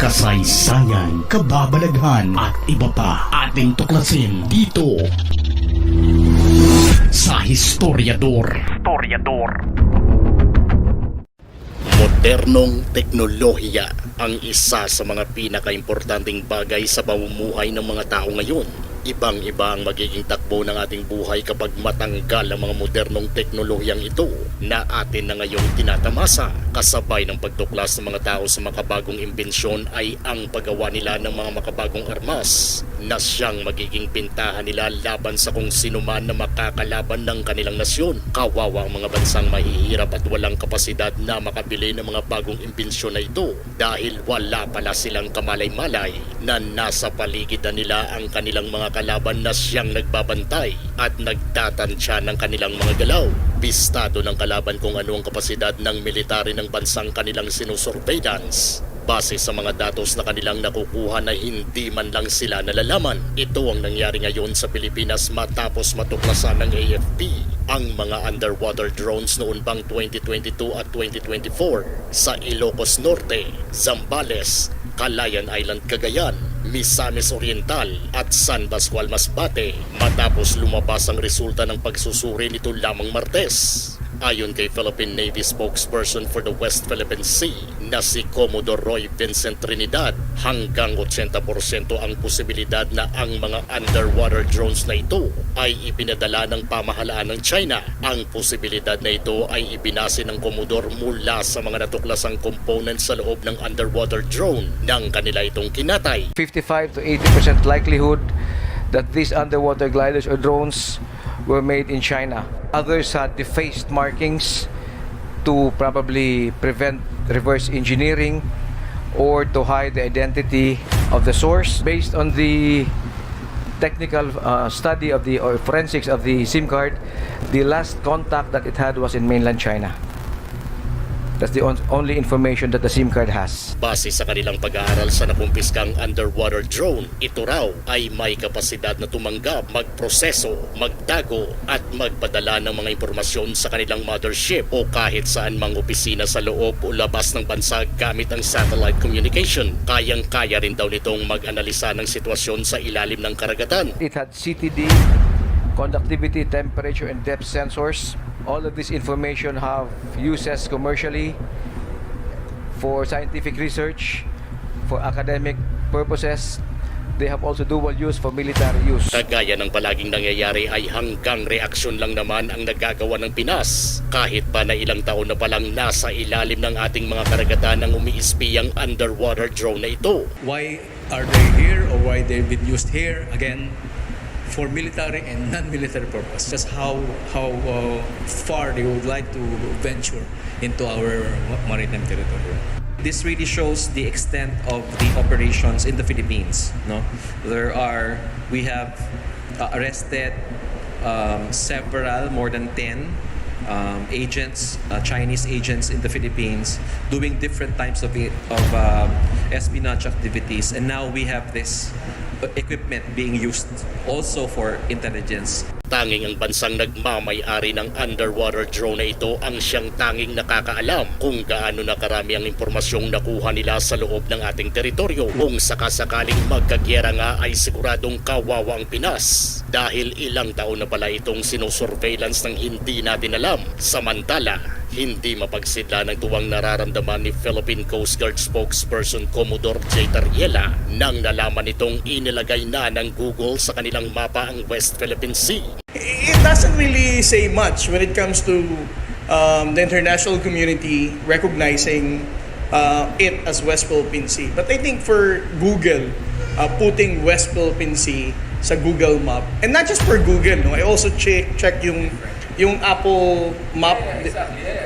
kasaysayan, kababalaghan at iba pa ating tuklasin dito sa Historiador. Historiador. Modernong teknolohiya ang isa sa mga pinakaimportanteng bagay sa pamumuhay ng mga tao ngayon. Ibang-iba ang magiging takbo ng ating buhay kapag matanggal ang mga modernong teknolohiyang ito na atin na ngayong tinatamasa. Kasabay ng pagtuklas ng mga tao sa makabagong imbensyon ay ang paggawa nila ng mga makabagong armas na siyang magiging pintahan nila laban sa kung sino man na makakalaban ng kanilang nasyon. Kawawa ang mga bansang mahihirap at walang kapasidad na makabili ng mga bagong imbensyon na ito dahil wala pala silang kamalay-malay na nasa paligidan nila ang kanilang mga kalaban na siyang nagbabantay at nagtatansya ng kanilang mga galaw. Bistado ng kalaban kung ano ang kapasidad ng military ng bansang kanilang sinusurveillance base sa mga datos na kanilang nakukuha na hindi man lang sila nalalaman. Ito ang nangyari ngayon sa Pilipinas matapos matuklasan ng AFP ang mga underwater drones noon pang 2022 at 2024 sa Ilocos Norte, Zambales, Calayan Island, Cagayan, Misamis Oriental at San Pascual Masbate matapos lumabas ang resulta ng pagsusuri nito lamang Martes. Ayon kay Philippine Navy spokesperson for the West Philippine Sea na si Commodore Roy Vincent Trinidad, hanggang 80% ang posibilidad na ang mga underwater drones na ito ay ipinadala ng pamahalaan ng China. Ang posibilidad na ito ay ibinase ng Commodore mula sa mga natuklasang components sa loob ng underwater drone ng kanila itong kinatay. 55 to 80% likelihood that these underwater gliders or drones were made in China. Others had defaced markings to probably prevent reverse engineering or to hide the identity of the source. Based on the technical uh, study of the or forensics of the SIM card, the last contact that it had was in mainland China. That's the on- only information that the SIM card has. Base sa kanilang pag-aaral sa nakumpiskang underwater drone, ito raw ay may kapasidad na tumanggap, magproseso, magtago at magpadala ng mga impormasyon sa kanilang mothership o kahit saan mang opisina sa loob o labas ng bansa gamit ang satellite communication. Kayang-kaya rin daw nitong mag-analisa ng sitwasyon sa ilalim ng karagatan. It had CTD, conductivity, temperature, and depth sensors. All of this information have uses commercially for scientific research, for academic purposes. They have also dual use for military use. Kagaya ng palaging nangyayari ay hanggang reaksyon lang naman ang nagagawa ng Pinas. Kahit pa na ilang taon na palang nasa ilalim ng ating mga karagatan ng umiispiyang underwater drone na ito. why are they here or why they've been used here again for military and non-military purpose. Just how how uh, far they would like to venture into our maritime territory. This really shows the extent of the operations in the Philippines. No, there are we have uh, arrested um, several, more than ten um, agents, uh, Chinese agents in the Philippines, doing different types of it, of um espionage activities, and now we have this uh, equipment being used also for intelligence. Tanging ang bansang nagmamay-ari ng underwater drone na ito ang siyang tanging nakakaalam kung gaano na karami ang impormasyong nakuha nila sa loob ng ating teritoryo. Kung sakasakaling magkagyera nga ay siguradong kawawa ang Pinas dahil ilang taon na pala itong sinusurveillance ng hindi natin alam. Samantala, hindi mapagsidla ng tuwang nararamdaman ni Philippine Coast Guard spokesperson Commodore J. Tariela nang nalaman itong inilagay na ng Google sa kanilang mapa ang West Philippine Sea. it doesn't really say much when it comes to um, the international community recognizing uh, it as West Philippine Sea. But I think for Google, uh, putting West Philippine Sea sa Google Map, and not just for Google, no, I also check check yung yung Apple Map.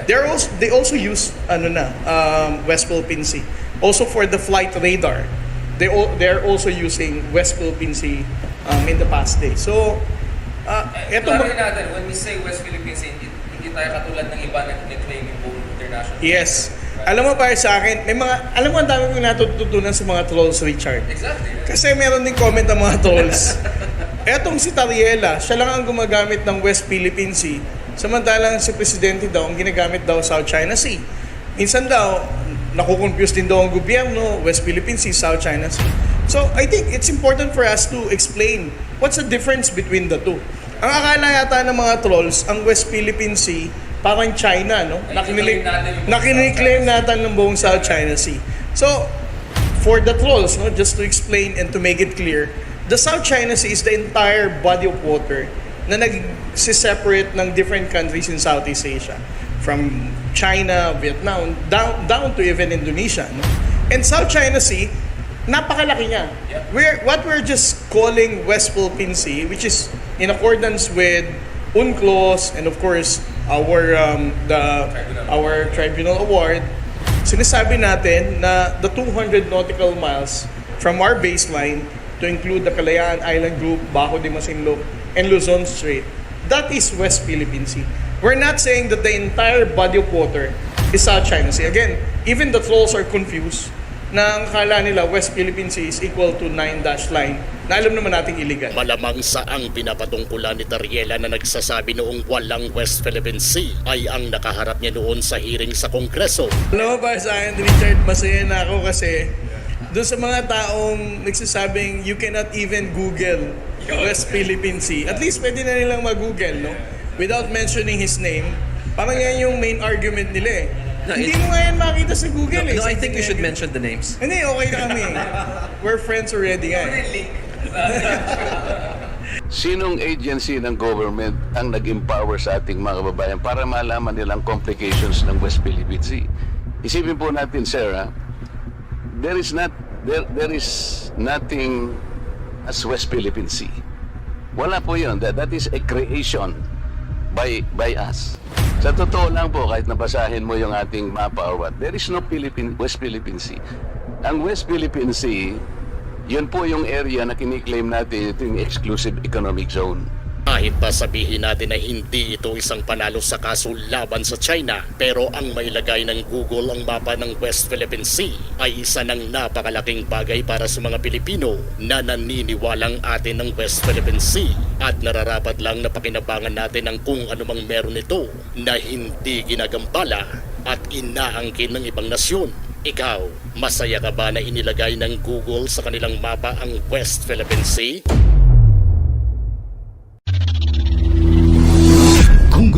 They're also they also use ano na um, West Philippine Sea. Also for the flight radar, they all they're also using West Philippine Sea um, in the past days. So uh, eto natin, when we say West Philippines, hindi, hindi tayo katulad ng iba na kiniklaim yung buong international. Yes. Alam mo para sa akin, may mga, alam mo ang dami kong natututunan sa mga trolls, Richard. Exactly. Kasi meron din comment ng mga trolls. Etong si Tariela, siya lang ang gumagamit ng West Philippine Sea. Samantalang si Presidente daw, ang ginagamit daw South China Sea. Minsan daw, nakukonfuse din daw ang gobyerno, West Philippine Sea, South China Sea. So, I think it's important for us to explain what's the difference between the two. Ang akala yata ng mga trolls, ang West Philippine Sea, parang China, no? Natin Nakiniklaim China natin ng buong South China Sea. So, for the trolls, no, just to explain and to make it clear, the South China Sea is the entire body of water na nag-separate ng different countries in Southeast Asia. From China, Vietnam, down, down to even Indonesia. No? And South China Sea, napakalaki niya. We're, what we're just calling West Philippine Sea, which is in accordance with UNCLOS and of course our um, the our tribunal award sinasabi natin na the 200 nautical miles from our baseline to include the Kalayaan Island Group, Bajo de Masinloc, and Luzon Strait, that is West Philippine Sea. We're not saying that the entire body of water is South China Sea. Again, even the trolls are confused na ang kala nila West Philippine Sea is equal to 9-dash line na alam naman nating illegal. Malamang sa ang pinapatungkulan ni Tariela na nagsasabi noong walang West Philippine Sea ay ang nakaharap niya noon sa hearing sa Kongreso. Alam mo para sa akin, Richard, masaya na ako kasi doon sa mga taong nagsasabing you cannot even Google West Philippine Sea. At least pwede na nilang mag-Google, no? Without mentioning his name. Parang yan yung main argument nila eh. No, Hindi mo nga yan makita sa Google eh. No, I think you should mention the names. Hindi, okay na kami. We're friends already nga eh. Sinong agency ng government ang nag-empower sa ating mga kababayan para malaman nilang complications ng West Philippine Sea? Isipin po natin, sir, ha? there is not there, there is nothing as West Philippine Sea. Wala po 'yon. That, that is a creation by by us. Sa totoo lang po, kahit nabasahin mo yung ating mapa or what, there is no Philippine, West Philippine Sea. Ang West Philippine Sea, yun po yung area na kiniklaim natin ito yung exclusive economic zone. Kahit pa sabihin natin na hindi ito isang panalo sa kaso laban sa China, pero ang mailagay ng Google ang mapa ng West Philippine Sea ay isa ng napakalaking bagay para sa mga Pilipino na naniniwalang atin ng West Philippine Sea at nararapat lang na pakinabangan natin ang kung anumang meron ito na hindi ginagampala at inaangkin ng ibang nasyon. Ikaw, masaya ka ba na inilagay ng Google sa kanilang mapa ang West Philippine Sea?